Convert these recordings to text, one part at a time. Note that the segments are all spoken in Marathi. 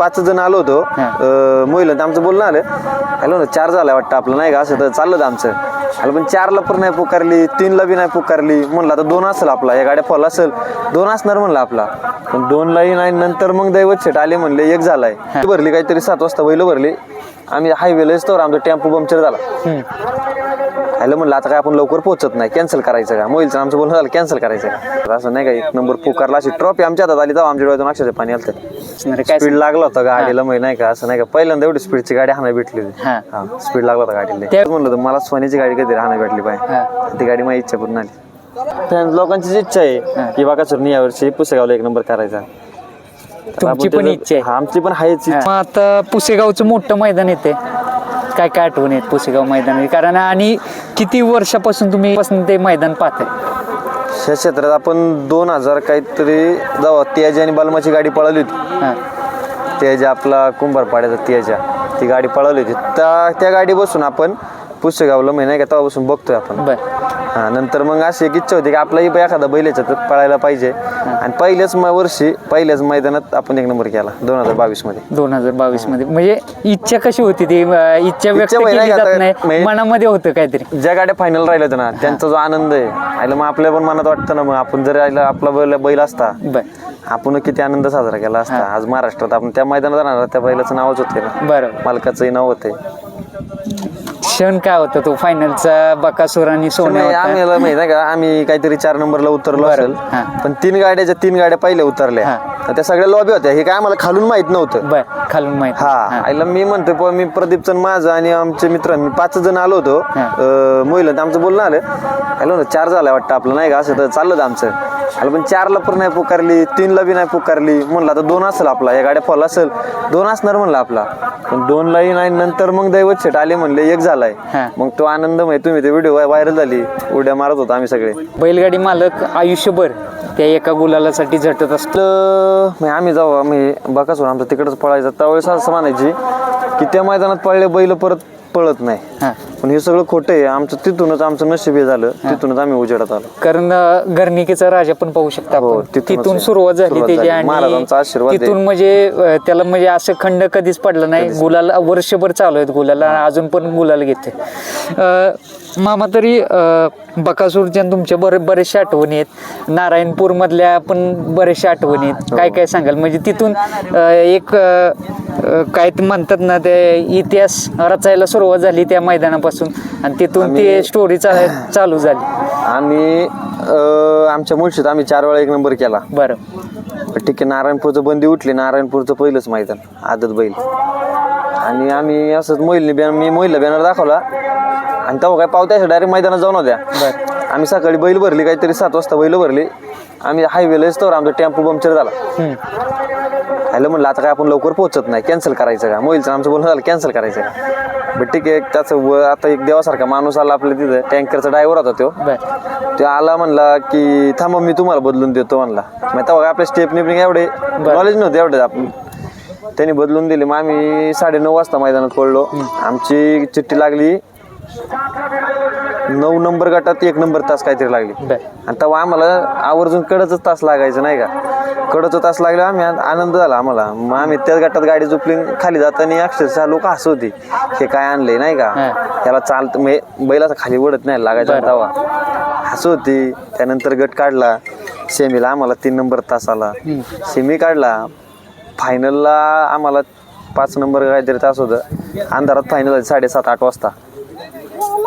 पाच जण आलो होतो. अं, मोहिलं आमचं बोलणं आलं. हॅलो ना चार झालं वाटतं आपलं नाही का? असं तर चाललं होतं आमचं. आलं पण चारला पण नाही पुकारली तीनला बी नाही पुकारली. म्हणलं आता दोन असेल आपला या गाड्या फॉल असेल दोन असणार म्हणलं आपला. पण दोनलाही नाही नंतर मग दैवत शेट आले म्हणले एक झालाय. भरली काहीतरी सात वाजता बैल भरली. आम्ही हायवेला तर आमचा टेम्पो पंक्चर झाला. हॅलो म्हणलं आता काय आपण लवकर पोहोचत नाही. कॅन्सल करायचं का? मोबाईलचं आमचं बोलणं झालं कॅन्सल करायचं का? तर असं नाही का एक नंबर पुकारला अशी ट्रॉफी आमच्या हातात आली तेव्हा आमच्या डोळ्यातून अक्षरशः पाणी आलं. काय स्पीड लागला होता गाडीला माहिती नाही का? असं नाही का पहिल्यांदा एवढी स्पीडची गाडी हाना भेटली होती. स्पीड लागला होता गाडीला. म्हणलं होतं मला सोन्याची गाडी कधी हाना भेटली. पाहिजे ती गाडी माझी इच्छा पूर्ण आली. त्या लोकांची इच्छा आहे की बाका सर यावर्षी पुसेगावला एक नंबर करायचा. तर तुमची पण इच्छा आहे. आमची पण आहेच मग आता पुसेगावचं मोठं मैदान येते काय काय आठवण आहेत पुसेगाव मैदान कारण आणि किती वर्षापासून तुम्ही पासून ते मैदान पाहताय? ह्या क्षेत्रात आपण दोन हजार काहीतरी जेव्हा त्याजी आणि बलमाची गाडी पळाली होती. हां. त्याच्या आपला कुंभारपाड्याचा त्याच्या ती गाडी पळवली होती. त्या त्या गाडी बसून आपण पुस्तगावला महिना का तेव्हापासून बघतोय आपण. बर. हा नंतर मग अशी एक इच्छा होती की आपलाही एखादा बैल याच्यात पळायला पाहिजे. आणि पहिल्याच वर्षी पहिल्याच मैदानात आपण एक नंबर केला दोन हजार बावीसमध्ये. दोन हजार बावीसमध्ये. म्हणजे इच्छा कशी होती ती? इच्छा व्यक्त केली नाही जात म्हणजे- मनामध्ये होतं काहीतरी. ज्या गाड्या फायनल राहिल्या होत्या ना त्यांचा जो आनंद आहे आयला मग आपल्या पण मनात वाटतं ना मग आपण जर आयला आपला बैल बैल असता आपण किती आनंद साजरा केला असता. आज महाराष्ट्रात आपण त्या मैदानात राहणार त्या बैलाचं नावच होते ना. बरं मालकाचंही नाव होते क्षण काय होता तो? फायनलचा बकासूर आणि सोन्या होता. आम्हाला माहिती आहे का? आम्ही काहीतरी चार नंबरला उतरलो बरं. असेल. हा. पण तीन गाड्याच्या तीन गाड्या पहिल्या उतरल्या. हा. तर त्या सगळ्या लॉबी होत्या. हे काय आम्हाला खालून माहीत नव्हतं. बर खालून माहीत हा. आईला मी म्हणतो पण मी प्रदीप चंद माझं आणि आमचे मित्र मी पाच जण आलो होतो. हा. मोहिलं आमचं बोलणं आलं. हॅलो ना चार झालं वाटतं आपलं नाही का? असं तर चाललं होतं आमचं. आलं पण चारला पण नाही पुकारली तीनला बी नाही पुकारली. म्हणलं आता दोन असेल आपला या गाड्या फॉल असेल. दोन असणार म्हणलं आपला. पण दोनलाही नाही नंतर मग दैवत शेट आले म्हणले एक झालाय हा. मग तो आनंद माहिती तुम्ही ते व्हिडिओ व्हायरल झाली उड्या मारत होतो आम्ही सगळे. बैलगाडी मालक आयुष्यभर त्या एका गुलालासाठी झटत असतो. आपलं म्हणजे आम्ही जाऊ आम्ही बकासूर आमचं तिकडच पळायचं त्यावेळेस असं म्हणायची की त्या मैदानात पळले बैल परत पळत नाही. हा. पण हे सगळं खोटं आहे. आमचं तिथूनच आमचं नशीब हे झालं. तिथूनच आम्ही उजेडात आलो. कारण अं, घरणिकेचा राजा पण पाहू शकता हो, आपण. तिथूनच तिथून आहे. सुरुवात झाली सुरुवात त्याची झाली. महाराजांचा आणि आशीर्वाद आहे. तिथून म्हणजे अं, त्याला म्हणजे असं खंड कधीच पडला नाही. गुलाल वर्षभर चालू आहेत गुलाला अजून पण गुलाल घेते. अं, मामा तरी अं, बकासूरच्या तुमच्या बरे बरेचशा आठवणी आहेत. नारायणपूर मधल्या पण बरेचशा आठवणी आहेत. काय काय सांगाल? म्हणजे तिथून अं, एक अं, अं, काय ते म्हणतात ना ते इतिहास रचायला सुरुवात झाली त्या मैदानापासून. आणि तिथून ती स्टोरी चालू झाली. आम्ही अं, आमच्या मुळशीत आम्ही चार वेळा एक नंबर केला. बरं. ठीक आहे नारायणपूरचं बंदी उठली नारायणपूरचं पहिलंच मैदान आदत बैल. आणि आम्ही असंच मोहिलने बॅनर मी मोहिलला बॅनर दाखवला. आणि तेव्हा काय पावत्या डायरेक्ट मैदानात जाऊन होत्या. आम्ही सकाळी बैल भरली काहीतरी सात वाजता बैल भरली. आम्ही हायवेला तर आमचा टेम्पो पंक्चर झाला. हम्म. हॅलो म्हणलं आता काय आपण लवकर पोहोचत नाही कॅन्सल करायचं का? मोबाईलचं आमचं बोलणं झालं कॅन्सल करायचं का? बट ठीक आहे. त्याचं व आता एक देवासारखा माणूस आला आपल्या तिथं. टँकरचा ड्रायव्हर होता तो. बर. तो आला म्हणला की थांबा मी तुम्हाला बदलून देतो म्हणला. मग तेव्हा आपल्या स्टेप निपिंग एवढे नॉलेज नव्हते एवढे. आपण त्यांनी बदलून दिले. मग आम्ही साडे नऊ वाजता मैदानात पडलो. आमची चिठ्ठी लागली. नऊ नंबर गटात एक नंबर तास काहीतरी लागली. आणि तेव्हा आम्हाला आवर्जून कडच तास लागायचं नाही का? कडच तास लागले आम्ही आनंद झाला आम्हाला. मग आम्ही त्याच गटात गाडी झोपली खाली जाताना अक्षरशः लोक होती. हे काय आणले नाही का. त्याला चालत म्हणजे बैलाचा खाली वडत नाही लागायचा. तेव्हा. होती. त्यानंतर गट काढला. सेमीला आम्हाला तीन नंबर तास आला. सेमी काढला. फायनलला आम्हाला पाच नंबर काहीतरी तास होतं. अंधारात फायनल झाली साडेसात आठ वाजता.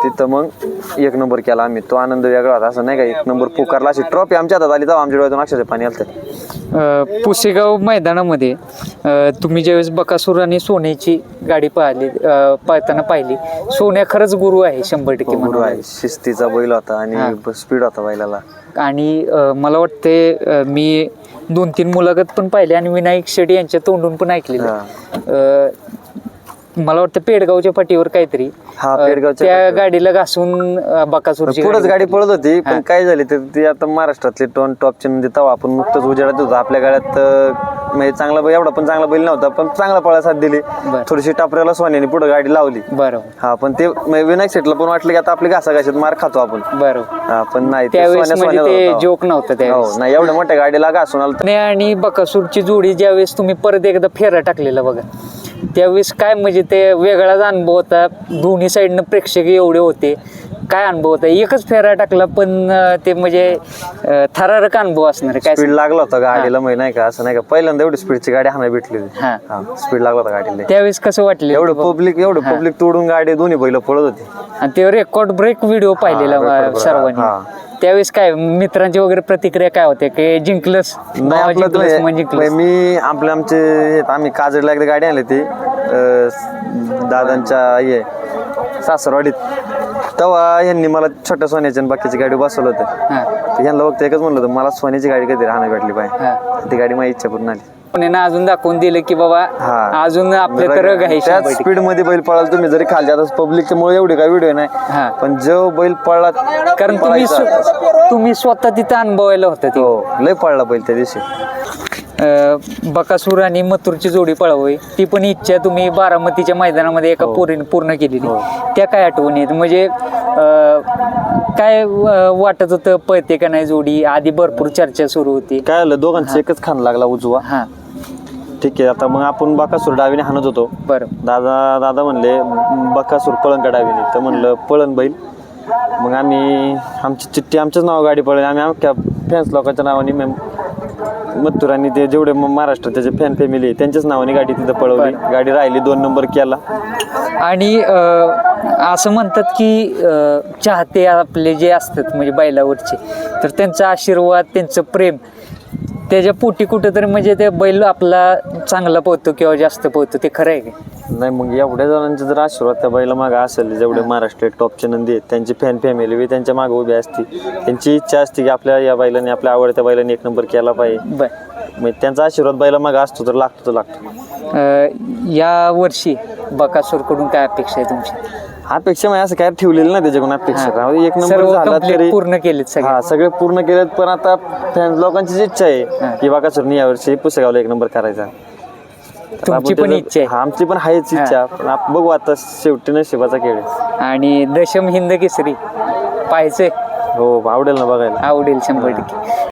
तिथं मग एक नंबर केला आम्ही. तो आनंद वेगळा होता. असं नाही का एक नंबर पुकारला अशी ट्रॉफी आमच्या हातात आली तेव्हा आमच्या डोळ्यातून अक्षरशः पाणी आलं अ, पुसेगाव मैदानामध्ये अ, तुम्ही ज्यावेळेस बकासूर आणि सोन्याची गाडी पाहिली अ, पाहताना पाहिली सोन्या खरंच गुरु आहे शंभर टक्के गुरु म्हणावं आहे. शिस्तीचा बैल होता आणि स्पीड होता बैलाला. आणि अ, मला वाटते अ, मी दोन तीन मुलाखत पण पाहिली आणि विनायक शेट्टी यांच्या तोंडून पण ऐकलेलं. हा. अ, मला वाटतं पेडगावच्या पाठीवर काहीतरी हा, अं, पेडगावच्या त्या पाठीवर. गाडीला घासून अं, बकासूरची पुढंच गाडी पळत होती हा. पण काय झाली तर ती आता महाराष्ट्रातली टॉन टॉपची नंदी तेव्हा आपण नुकतंच उजेडात होतो. आपल्या गाड्यात अं, म्हणजे चांगला बैल एवढा पण चांगला बैल नव्हता पण चांगला पळा साथ दिली. बरं. थोडीशी टापऱ्याला सोन्याने पुढे गाडी लावली. बरोबर. हा पण ते म्हणजे विनायक सेटला पण वाटलं की आता आपली घासाघाशीत मार खातो आपण. बरोबर. हा पण नाही ते त्यावेळेस सोन्या- म्हणजे सोन्याचा ते होता. जोक नव्हतं त्यावेळेस. हो नाही एवढ्या मोठ्या गाडीला घासून आलं पुणे आणि बकासूरची जोडी ज्यावेळेस तुम्ही परत एकदा फेरा टाकलेला बघा. त्यावेळेस काय म्हणजे ते वेगळाच अनुभव होता. दोन्ही साईडनं प्रेक्षक एवढे होते. काय अनुभव होता? एकच फेरा टाकला पण ते म्हणजे थरारक अनुभव असणार आहे. काय स्पीड लागला होता गाडीला म्हणजे नाही का? असं नाही का? पहिल्यांदा एवढी स्पीडची गाडी हाना भेटली होती. हा. हा स्पीड लागला होता गाडीला. त्यावेळेस कसं वाटलं? एवढं पब्लिक एवढं पब्लिक तोडून गाडी दोन्ही बैल पळत होती. आणि ते रेकॉर्ड ब्रेक व्हिडिओ पाहिलेला record break, हा. सर्वांनी. त्यावेळेस काय मित्रांची वगैरे प्रतिक्रिया काय होते? की जिंकलंस? नाही भावा आपलं म्हणजे म्हणजे मी आपले आमचे आम्ही काजडला एकदा गाडी आणली ती अं, दादांच्या हे सासरवाडीत. तेव्हा यांनी मला छोट्या सोन्याच्या आणि बाकीची गाडी बसवलं होतं हा तर यांना एकच म्हणलं होतं मला सोन्याची गाडी कधी राहणार भेटली हा. पाहिजे ती गाडी माझी इच्छा पूर्ण आली पुण्यानं अजून दाखवून दिलं की बाबा हा. अजून तर रग आहे त्याच शंभर टक्के. स्पीडमध्ये बैल पळाला तुम्ही जरी खाली आता पब्लिकच्या मुळे एवढी काय व्हिडिओ नाही पण जो बैल पळला कारण तुम्ही पळायचा. स्व- तुम्ही स्वतः तिथं अनुभवायला होतं ते हो लय पळला बैल त्या दिवशी बकासूर आणि मथुरची जोडी पळावी. ती पण इच्छा तुम्ही बारामतीच्या मैदानामध्ये एका पोरीने पूर्ण केलेली. त्या काय आठवणी आहेत? म्हणजे काय वाटत होतं पळते का नाही जोडी? आधी भरपूर चर्चा सुरू होती. काय आलं? दोघांचा एकच खान लागला उजवा. हा. ठीक आहे आता मग आपण बाकासूर डावीने हाणत होतो. बरं. दादा दादा म्हणले बकासूर पळण का डावीने. तर म्हणलं पळण बैल. मग आम्ही आमची चिठ्ठी आमच्याच नाव गाडी पळली आम्ही अख्ख्या फॅन्स लोकांच्या नावाने मथुरांनी ते जेवढे म- महाराष्ट्र त्याचे फॅन फॅमिली त्यांच्याच नावाने गाडी तिथं पळवली. गाडी राहिली दोन नंबर केला. आणि अं, असं म्हणतात की अं, चाहते आपले जे असतात म्हणजे बैलावरचे तर त्यांचा आशीर्वाद त्यांचं प्रेम त्याच्या पोटी कुठंतरी म्हणजे ते बैल आपला चांगला पोहतो किंवा जास्त पोहतो ते खरं आहे का? नाही मग एवढ्या जणांचा जर आशीर्वाद त्या बैला मागे असेल जेवढे महाराष्ट्र टॉपचे नंदी आहेत त्यांची फॅन फॅमिली बी त्यांच्या मागे उभी असती. त्यांची इच्छा असते की आपल्या या बैलाने आपल्या आवडत्या बैलाने एक नंबर केला पाहिजे. बर. मग त्यांचा आशीर्वाद बैला मागे असतो तर लागतो तर लागतो. अं, या वर्षी बकासूरकडून काय अपेक्षा आहे तुमची? अपेक्षा म्हणजे असं काय ठेवलेलं नाही त्याच्याकडून अपेक्षा. राहू दे, एक नंबर सर्व झाला complete तरी पूर्ण केलेत सगळे. हा सगळे पूर्ण केलेत पण आता फॅन्स लोकांची इच्छा आहे की बाका सर यावर्षी पुस्तकावला एक नंबर करायचा. तुमची पण इच्छा आहे. आमची पण आहेच इच्छा. पण आप- बघू आता शेवटी नशिबाचा खेळ आहे. आणि दशम हिंद केसरी. पाहायचंय. हो आवडेल ना बघायला. आवडेल शंभर टक्के.